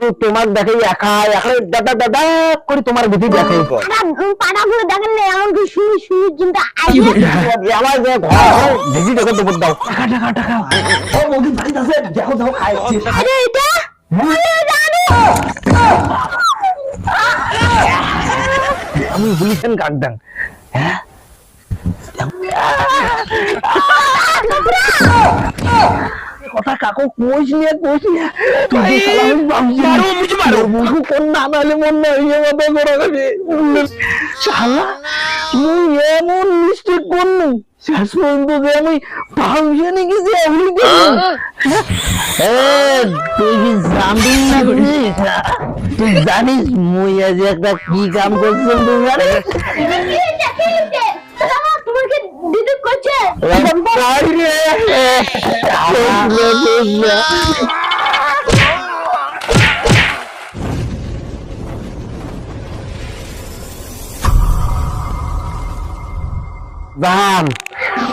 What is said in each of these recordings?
তো তোমার দেখে একা একা দাদা দাদা করে তোমার ভিতরে দেখে পাড়া করে দেখেন না এমন কি শুনি শুনি চিন্তা আমার যে ঘর ভিজি দেখো দেবো দাও টাকা টাকা টাকা ও বৌদি বাড়িতে আছে দেখো দেখো খাইছি আরে এটা বলে জানো আমি বলিছেন গাকডাং হ্যাঁ কথা কাকু কইস নিয়ে কইস নিয়ে তুই শালা আমি ভাবছি মারো। মুঝে মারো। মুঝে কোন না নালে মন না ইয়ে মতো করে গেছে শালা তুই এমন মিস্টেক করনু শেষ পর্যন্ত যে আমি ফাংশনে গেছি আমি তুই কি জানবি না করিস? তুই জানিস মুই আজ একটা কি কাম করছিলাম তুই জানিস? দিদি করছে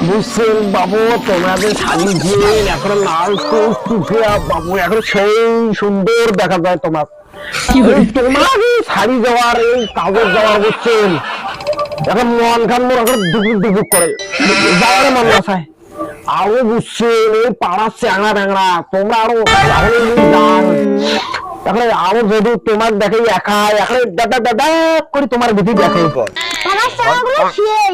বুঝছেন বাবু তোমাদের শাড়ি দিয়ে এখন লাল চোখ টুকিয়া বাবু এখন সেই সুন্দর দেখা যায় তোমার। তোমার শাড়ি যাওয়ার এই কাগজ যাওয়ার বুঝছেন এখন মন খান মোর এখন দুপুক দুপুক করে। যাওয়ার মন না চায়। আরও বুঝছেন এই পাড়ার চ্যাংড়া ট্যাংরা তোমরা আরও তাহলে এখন আরও যদি তোমার দেখে একা এখন দাদা দাদা করে তোমার ভিতরে দেখে। সেই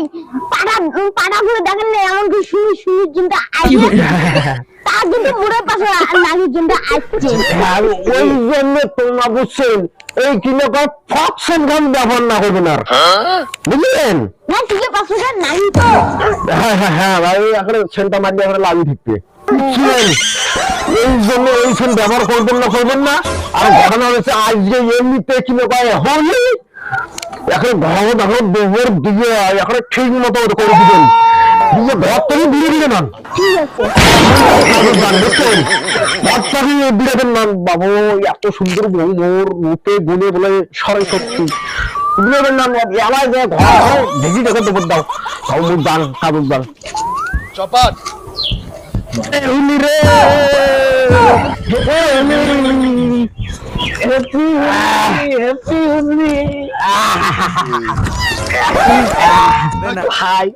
পাড়া পাড়া দেখেন না এমন কি শুনি শুনি চিন্তা আইবে তার কিন্তু মুড়ের পাশে নাগির চিন্তা আসছে হ্যাঁ, ওই জন্য তোমরা বুঝছেন এই কিলোকার ফকশন গান ব্যবহার না করবেন আর। বুঝলেন? না ঠিক পাশে নাগি তো। হ্যাঁ হ্যাঁ হ্যাঁ ভাই এখন সেন্টা মারলে এখন লাগি থাকবে বুঝলেন? এই জন্য এই সেন ব্যবহার করবেন না করবেন না। আর ঘটনা হচ্ছে আজকে এমনিতে কিলোকায় হলি? এখন ঘর দেখো দেহের দিকে এখন ঠিক মতো করে দিবেন। দিয়ে ঘর থেকে দিয়ে দিবেন না ঠিক আছে। বাবু এত সুন্দর বউ মোর রূপে গুণে বলে সরাই সত্যি। বুঝলেন না আমার যে ঘর ভেজি দেখে দেবো দাও। তাও মোর দান কাগজ দান চপাট এমনি রে। Happy happy hi.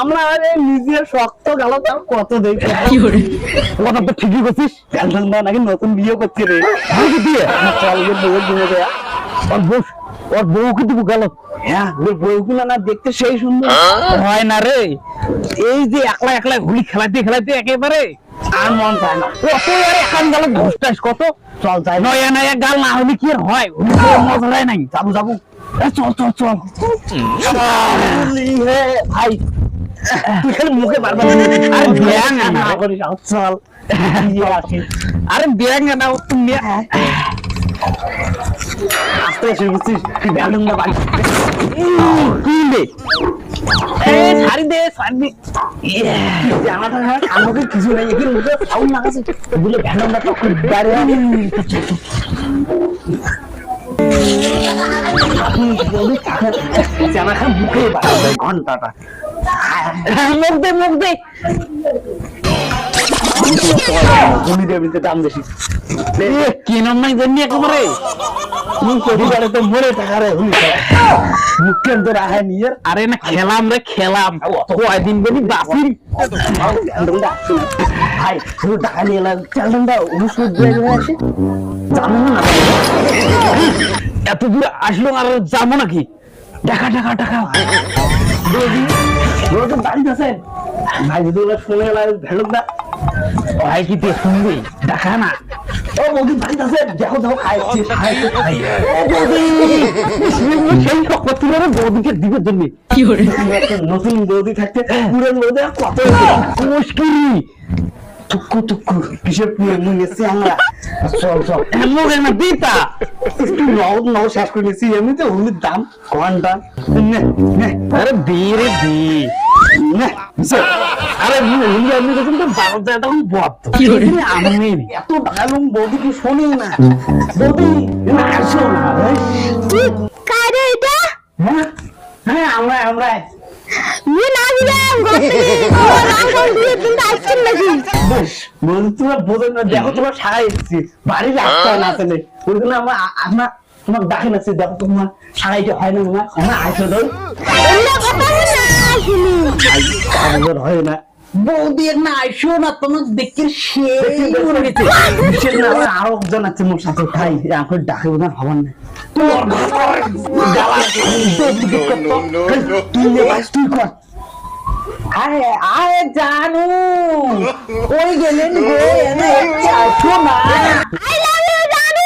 আমরা আরে নিজের শক্ত গেল তার কত দেখি? কথা তো ঠিকই করছিস টেনশন না নাকি নতুন বিয়ে করছে রে। দিয়ে চল গিয়ে বউয়ের দিনে দেয়া। ওর বউ ওর গেল হ্যাঁ ওর না দেখতে সেই সুন্দর। হয় না রে। এই যে একলা একলা গুলি খেলাতে খেলাতে একেবারে আর মন চায় না। কত আর এখান গেল ঘুষটাস কত? চল চাই নয়া নয়া গাল না হলে কি আর হয়? মজা হয় নাই। যাব যাব। চল চল চল। হে, ভাই। তুই খালি মুখে বারবার আরে ব্যাং আনা করিস চল। আরে ব্যাং আনা তুমি আস্তে এসে বুঝছিস তুই দে দে ছাড়ি দে আমাকে কিছু নাই এখানে মুখে সাউন্ড লাগাছে বলে ব্যাং না তো দাঁড়িয়ে জামা খান মুখে ঘন্টাটা মুখ দে মুখ দে দাম বেশি কি নাই জানি একেবারে মরে টাকা রে হুলি মুখ কেন তো রাখা নিয়ে আরে না খেলাম রে খেলাম কয়দিন বলি বাসির ভাই শুধু টাকা নিয়ে এলাম হয়ে আসে জানো না এত দূর আসলো আর যাব নাকি? টাকা টাকা টাকা। বাড়িতে আছেন ভাই যদি ওরা শুনে গেল ভেলক দা। ভাই কি তুই শুনবি? দেখা না। ও বৌদি বাড়িতে আছে। দেখো দেখো খাইছি ও বৌদি সেই সকলে বৌদিকে দিবে জন্য কি করে? নতুন বৌদি থাকতে পুরান বৌদি কত মুশকিল। টুকু টুকু কিসের পুরো মুখ এসে আমরা চল চল মুখ না দিতা একটু নও নও শেষ করে নিয়েছি এমনিতে হলুদ দাম ঘণ্টা আরে দি রে দি আরে হলুদ আমি দেখুন তো বারো হাজার টাকা বদ্ধ আমি এত ভালো বৌদি কি শোনে না বৌদি না আসো না কারে এটা হ্যাঁ হ্যাঁ আমরা আমরা তোমরা বোঝো না দেখো তোমার সারাই এসেছি। বাড়ি রাখতে না আসলে ওই জন্য আমরা আমরা তোমার ডাকে না দেখো তোমার সারাইতে হয় না তোমার। আমরা আইসো না হয় না। বৌদি না আইসো না তোমার দেখে সেই না আরও একজন আছে মোর সাথে। ভাই এখন ডাকে হবার না। তুই তুই কর। আরে আরে জানু কই গেলেন গো এনে একটু আইসো না আই লাভ ইউ জানু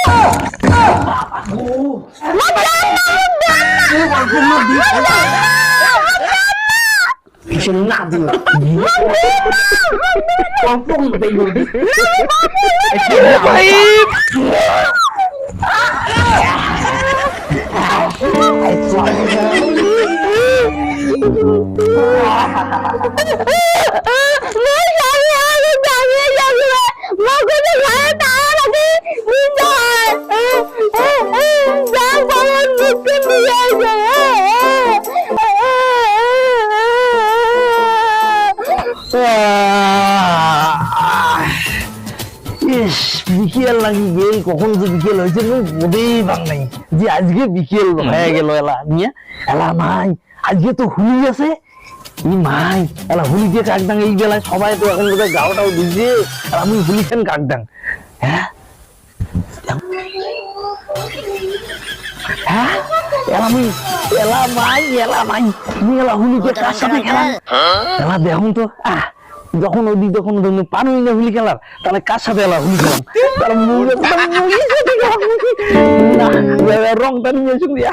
ইস, বিকেল নাকি গেল, কখন যে বিকেল হয়েছে বোধেই পার নাই। যে আজকে বিকেল হয়ে গেল এলা, নিয়ে। এলা নাই। আজকে তো হুলি আছে। মাই এলা হুলিকে কাকদাং এই বেলায় সবাই তো এখন বোধহয় গাওটাও দিচ্ছে আর আমি হুলি খান কাকদাং হ্যাঁ? হ্যাঁ? এলা আমি এলা মাই এলা মাই তুমি এলা হুলিকে কার সাথে খেলা এলা দেখুন তো আহ যখন ওই দিক যখন ধরুন পানি না হুলি খেলার তাহলে কার সাথে এলা হুলি খেলাম? তাহলে রংটা নিয়ে এসে দিয়া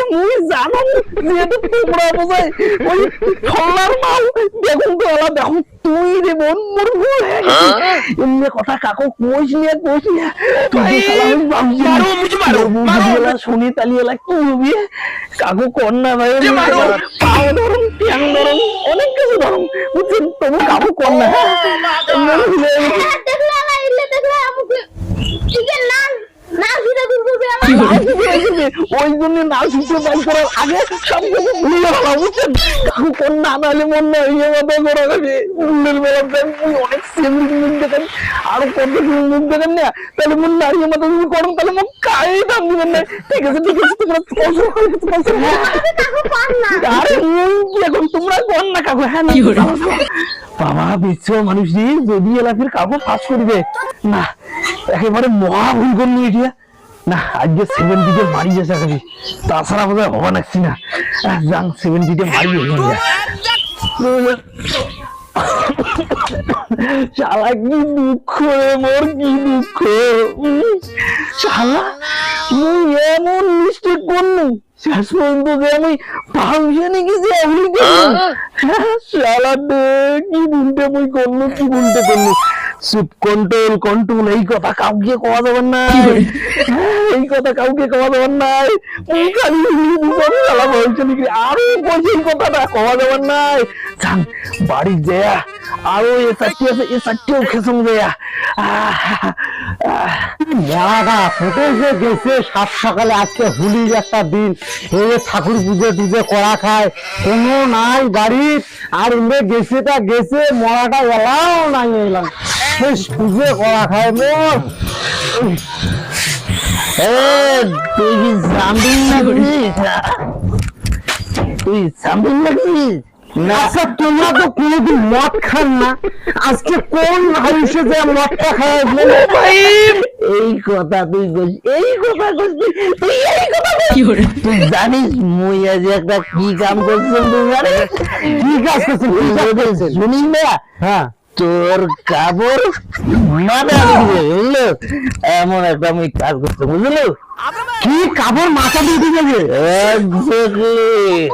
মুই জানো যেহেতু তোমরা বোঝাই ওই মাল দেখুন তো ওলা দেখুন তুই রে বোন মোর ভুল এমনি কথা কাকু কইস নিয়ে কইস নিয়ে তুই মারো মুঝে মারো মারো শুনি তালি এলা কি হবি কাকু কর না ভাই পাও ধরুন টিয়াং ধরুন অনেক কিছু ধরুন বুঝছেন তবু কাকু কর না। দেখলে দেখলে ঠিক না ওই জন্য না শিখতে পাই করার আগে সব কিছু ভুলে গেলাম বুঝছেন? কাকু না নাহলে মন না ইয়ে মতো করা যাবে উল্লের বেলা তুই অনেক সেমরি মুখ দেখেন আরও কত কিছু মুখ দেখেন না তাহলে মন না ইয়ে মতো তুমি করো তাহলে মন কাই দাম দিবেন না। ঠিক আছে ঠিক আছে তোমরা কষ্ট করে আরে এখন তোমরা কোন না কাকু হ্যাঁ না? বাবা, বিশ্ব মানুষ রে, যদি এলাকার কাকু ফাঁস করবে, না, একেবারে মহা ভুল করলি এটা। না, আজকে সেভেন দিকে মারি গেছে একেবারে তাছাড়া বোধহয় হবা নাকছি না যাং সেভেন দিকে মারি হয়ে শালা, কি দুঃখ রে মোর, কি দুঃখ। শালা, মুই এমন মিস্টেক করনু শেষ পর্যন্ত যে আমি যে এমনি করলু শালা কি ভুলতে মুই করলু কি ভুলতে করলু চুপ কন্ট্রোল কন্ট্রোল এই কথা কাউকে কওয়া যাবে না এই কথা কাউকে কওয়া যাবে নাই মুই খালি বুঝাবো শালা বলছে নাকি আরও বলছি কথাটা কওয়া যাবে যান বাড়ি যেয়া আরও এ চারটি আছে এ চারটিও খেসম যেয়া মরাটা ফুটেছে গেছে, সাত সকালে আজকে হুলির একটা দিন। এই যে ঠাকুর পুজো টুজো করা খায়, কোনো নাই বাড়ি আর উড়ে গেছে তা গেছে মরাটা এলাও নাই এলাম। বেশ পুজো করা খায় মোর। তুই কি জামিন না তুই জামিন না আচ্ছা তোমরা তো কোনোদিন মদ খান না। আজকে কোন হাউসে যে মদটা খায় এই কথা তুই কইস এই কথা কইস তুই, এই কথা তুই জানিস মুই আজ একটা কি কাম তুই জানিস? কি কাজ করছেন কি কাজ করছেন শুনিস না? হ্যাঁ। তোর কাপড় মাথা দিবে বুঝলো? এমন একটা আমি কাজ করতে বুঝলো? কি কাপড় মাথা দিয়ে Exactly.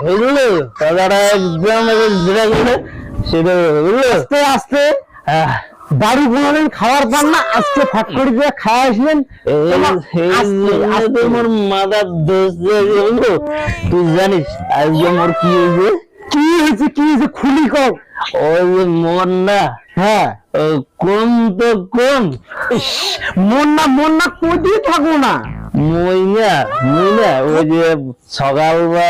বুঝলো? কথাটা একদম যেটা বলে সেটা বুঝলো? আস্তে আস্তে। দারু কোনোদিন খাওয়ার পান না আজকে ফ্যাক্টরি দিয়ে খাওয়া আসলেন তোমার মাথার দোষ বন্ধু তুই জানিস আজকে আমার কি হয়েছে? কি হয়েছে কি হয়েছে খুলি কর ওই যে মোর না হ্যাঁ। কোন তো কোন। ইস, মন না কোথায় থাকো না। মই না ওই যে সকাল বা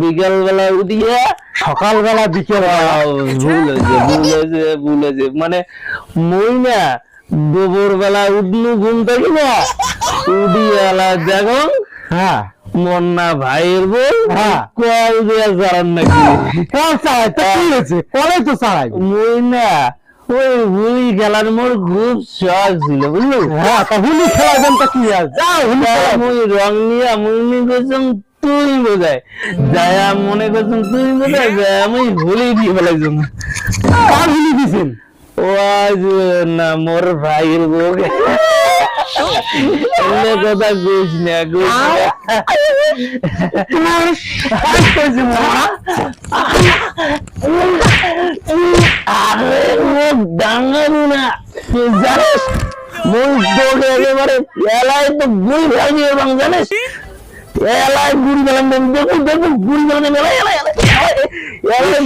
বিকাল বেলা উঠিয়ে সকালবেলা বিকেল ভুল হয়েছে ভুল হয়েছে ভুল হয়েছে। মানে মই না দুপুর বেলা উঠলু ঘুম থেকে না উঠিয়ালা যখন হ্যাঁ। মন্না ভাইয়ের বউ? হ্যাঁ। কল দিয়ে চালান নাকি? কল চালাই তো কি হয়েছে? কলে তো চালাই মই না ওই হুলি খেলার মোর খুব শখ ছিল বুঝলো? হ্যাঁ তা হুলি খেলাবেন তো কি আর? যাও হুলি। মুই রং নিয়ে মুই করছিলাম তুই বোঝায় যাই মনে করছিলাম তুই বোঝায় যাই আমি হুলি দিয়ে ফেলাইছিলাম কার হুলি দিছেন? ও আজ না মোর ভাইয়ের বউকে। কথা কইস না আরে মুখ ডাঙ্গাবো না জানিস মুখ দৌড়ে একেবারে এলাই তো গুড়ি ভাঙিয়ে এবং জানিস এলাই গুড়ি গেলাম দেখো দেখো গুড়ি গেলাম এলাই এলাই মনে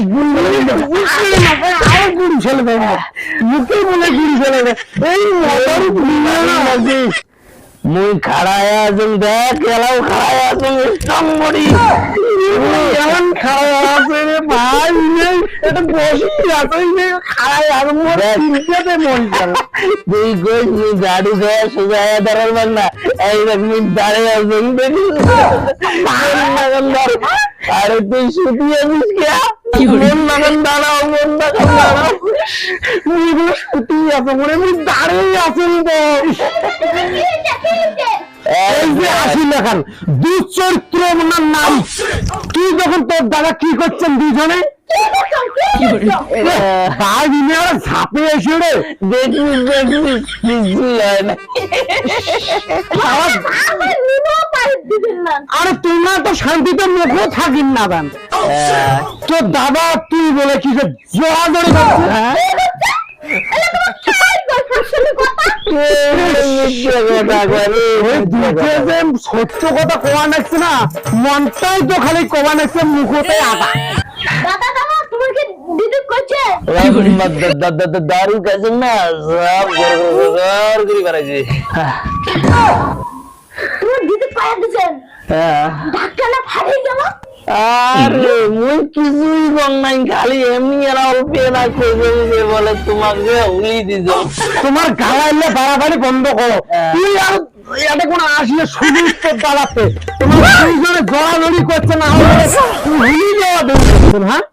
মুই খাড়ায় আছেন দেখ এলাও খাড়ায় সম্বরি এমন খারাপ আছে রে ভাই এটা বসি আছে রে খারাপ আর মোর চিন্তাতে মন তুই নি গাড়ি ধোয়া সোজা দাঁড়ার বার না এই দেখ দাঁড়িয়ে আছেন দেখিস আরে তুই শুধু আছিস কে? মন লাগান দাঁড়াও মন লাগান দাঁড়াও মুইগুলো ছুটি আছে মনে মুই দাঁড়িয়ে আছেন তো। এই যে আসিল এখন দুচরিত্র নাম। তুই যখন তোর দাদা কি করছেন দুজনে ঝাঁপে এসে রে। দেখিস না। আরে তোমরা তো শান্তিতে মুখও থাকিন না দান তোর দাদা তুই বলে কি যে জড়াজড়ি করছে হ্যাঁ মিথ্যে কথা করে ওই মিথ্যে দুধে কথা। যে সত্য কথা কবা নাকছে না মনটাই তো খালি কবা নাকছে মুখতে আটা দাদা দাদা তোমার দিদি দারু খাইছেন না সব গড় গড় গড় করে বেড়াইছে দিদি পায়া দিছেন। হ্যাঁ। না ফাড়িয়ে গেল? আরে মুই কিছুই কম নাই খালি এমনি এরা অল্প কইবে যে বলে তোমাকে উলি তোমার গালাইলে বাড়াবাড়ি বন্ধ করো। হ্যাঁ। তুই আর এটা কোন শুধু তোর দাঁড়াতে তোমার দুইজনে করছে না দেবে হ্যাঁ?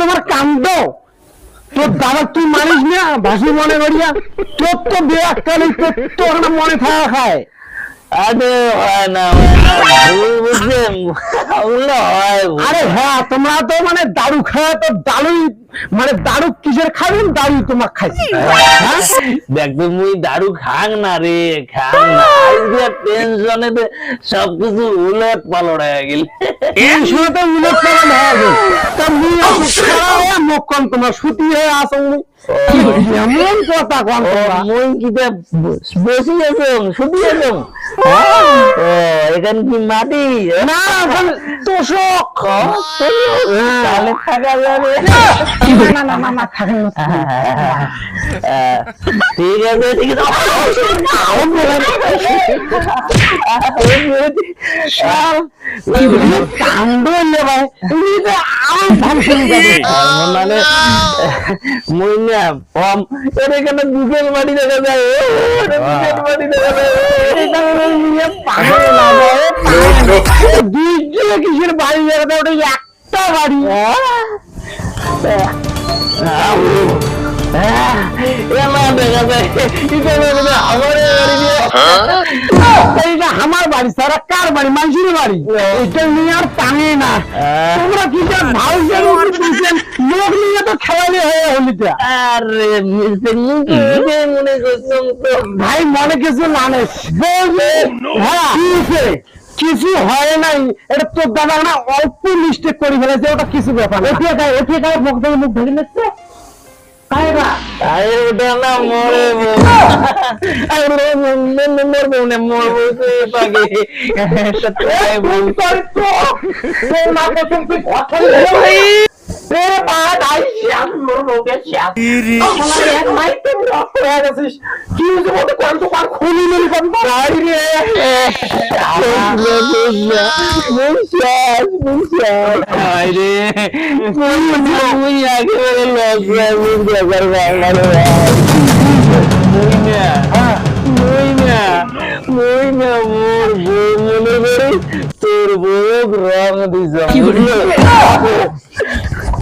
তোমার কান্দ তোর দাদা তুই মানিস না ভাসি মনে করিয়া। তোর তো কালি তোর না মনে থাকা খায়। আরে হয় না আরে হ্যাঁ তোমরা তো মানে দারু খাওয়া তো দারুই মানে দারু কিসের খাবেন দারু তোমার খাইছি হ্যাঁ? দেখ তো মুই দারু খাং না রে খাং না। টেনশনে সবকিছু উলট পালট হয়ে গেল। সময় তো উলট পালট হয়ে গেল। তা মুই কম তোমার সুতি হয়ে আসো এমন কথা কন তোমরা? মুই কিটা বসি আছো শুধু আছো? এখান কি মাটি? না তোষক তাহলে থাকা যাবে। না না না না থাকেন না ঠিক আছে ঠিক মানে বাড়ি দেখা যায়? দুধের বাড়ি দেখা যায়। হয় কিলো কিসের বাড়ি জায়গাটা ওটা একটা বাড়ি? এটা মনে হয় আমার বাড়ি সারা কার বাড়ি? মানুষের বাড়ি। এটা নিয়ে আর টানে না। তোমরা কি ভাই লোক নিয়ে তো খেলালি হয়ে হলিটা আরে মনে করছিলাম তো। ভাই মনে কিছু হ্যাঁ। হয়েছে? কিছু হয় নাই এটা তোর দাদা না অল্প মিস্টেক করে ফেলেছে ওটা কিছু ব্যাপার না ওঠিয়ে দেয় ওঠিয়ে গায়ে মুখ থেকে মুখ ঢেকে নিচ্ছে মরবো তোর বউ রং দিছ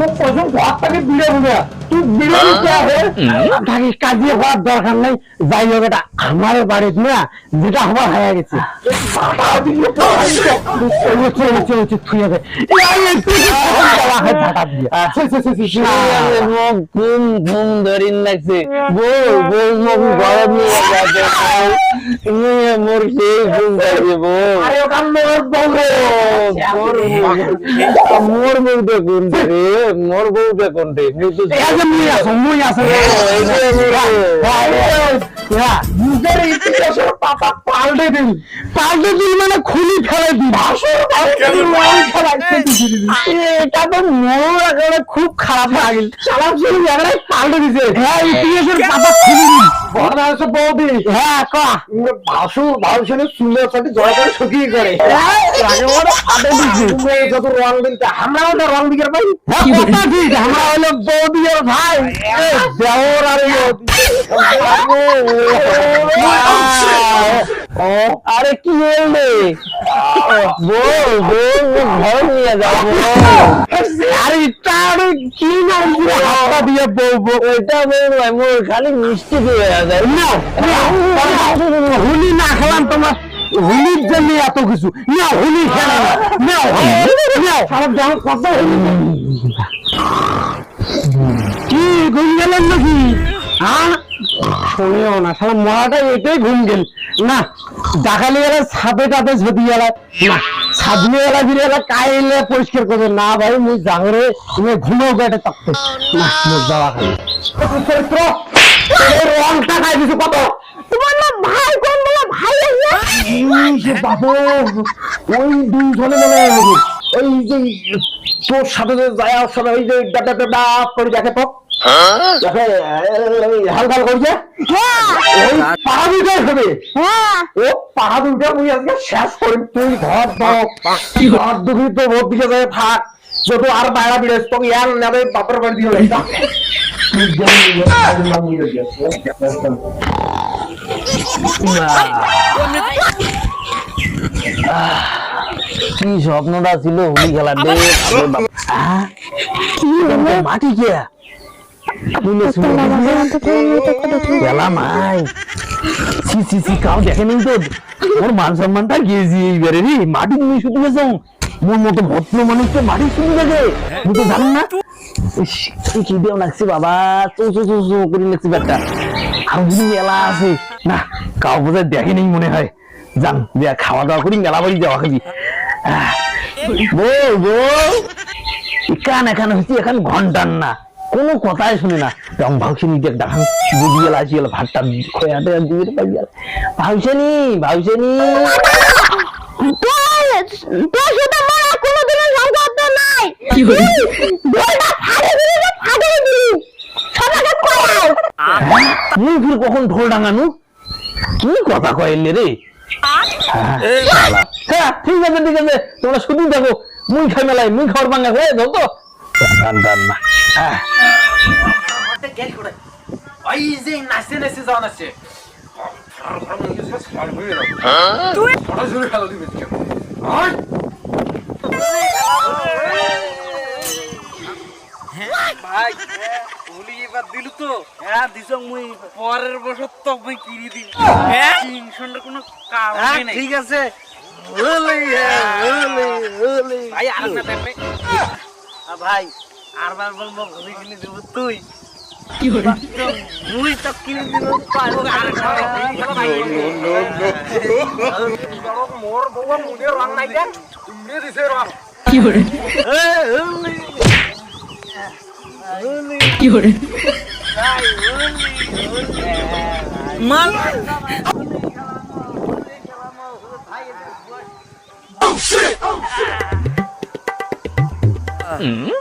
বার হাতে নিয়ে আরে তুই সবুজ তুলে গিয়া সব পয়সা কাজিয়ে হওয়ার দরকার নাই যাই হোক এটা আমার বাড়িতে না যেটা আমার হয়ে গেছে ঘুম ঘুম ধরিন লাগছে বউ বউ মুখ গরম নিয়ে মোর সেই ঘুম বউ মোর বউ রে মোর রে মুই আসো মুই আসো নিজের ইতিহাসের পাতা পাল্টে দিল মানে খুলি ফেলে এটা তো মোর একেবারে খুব খারাপ লাগিল। জায়গায় পাল্টে দিছে হ্যাঁ ইতিহাসের পাতা খুলে দিল বৌদি হ্যাঁ ক ভাসু সাথে করে শুকিয়ে করে একেবারে ফাটে দিছে তুমি যত রং দিতে দিকে ভাই হ্যাঁ কথা ঠিক আমরা হলো বৌদি আর ভাই দেওর আর ইয়ে। ও আরে কি হইলে বউ বউ ঘর নিয়ে যাব আরে আরে কি না হাতটা দিয়ে বউ ওইটা বউ নয় মোর খালি মিষ্টি দিয়ে যায় না হোলি না খেলাম তোমার। হোলির জন্য এত কিছু। না হোলি খেলা না। না সারা যখন কত কি ঘুম গেলেন নাকি? হ্যাঁ? শুনেও না সারা মরাটা এটাই ঘুম গেল। না ডাকালি গেলে ছাদে টাতে ঝদি গেলা না ছাদলে গেলা ফিরে গেলা কাইলে পরিষ্কার করবে। না ভাই মুই জাগরে তুমি ঘুমেও গেটে তক্তে না মুখ যাওয়া খালি চরিত্র রংটা খাই দিছো কত? তোমার না ভাই কোন বলে ভাই আছে? বাবু ওই দুইজনে মনে ওই যে তোর সাথে যে যায় ওর সাথে ওই যে ডা ডা ডা ডা করে দেখে তো হালকা করছে। হ্যাঁ। হ্যাঁ। ও আজকে শেষ করি তুই ঘর দাও ঘর দুবি তো ভোট দিকে যায় থাক। যত আর বাইরা বিড়েস তোকে ইয়ার নেবে বাপের বাড়ি দিয়ে কি স্বপ্নটা ছিল হোলি খেলার ডে মাটি কে? মাটি তুমি শুধু গেছো মোর মতো ভদ্র মানুষকে মাটি শুনে দেখে তুই তো জানেন না? কি খিদেও লাগছে বাবা? চো চো চো চো করে লাগছে ব্যাগটা। আর যদি মেলা আছে। না কাউ বোধহয় দেখেনি মনে হয়। যান খাওয়া দাওয়া করি মেলা বাড়ি যাওয়া খাবি। বউ। এখান এখানে হচ্ছে এখন ঘণ্টার না। কোনো কথাই শুনে না। রং ভাউসেনি দেখ দেখান বুঝি গেল ভাতটা খোয়াতে দিয়ে পাই গেল ভাউসেনি ভাউসেনি তোর তোর সাথে আমার আর কোনোদিনও সম্পর্ক নাই। বলটা ফাড়ে দিলি তো ফাড়ে দিলি। সবাইকে কয়াও মুই ফির কখন ঢোল ডাঙানু? কি কথা কইলে রে? হ্যাঁ, হ্যাঁ। ঠিক আছে ঠিক আছে। তোমরা শুধু দেখো মুই খাই মেলাই মুই খাওয়ার বাঙ্গা হয়ে যাও তো। রান্না ah. ভাই ভুলি এবার দিল তো। হ্যাঁ দিছ মুই পরের বছর তো মুই কিনে দিল হ্যাঁ? টেনশনের কোনো কারণ হ্যাঁ, নাই। ঠিক আছে। ভুলি হ্যাঁ ভুলি ভাই আর ভাই আর বার বলব ঘুরি কিনে দেব তুই। দিব মোর বউ মুনে রং নাই দেখ। কি মাল। Oh shit! Mm-hmm.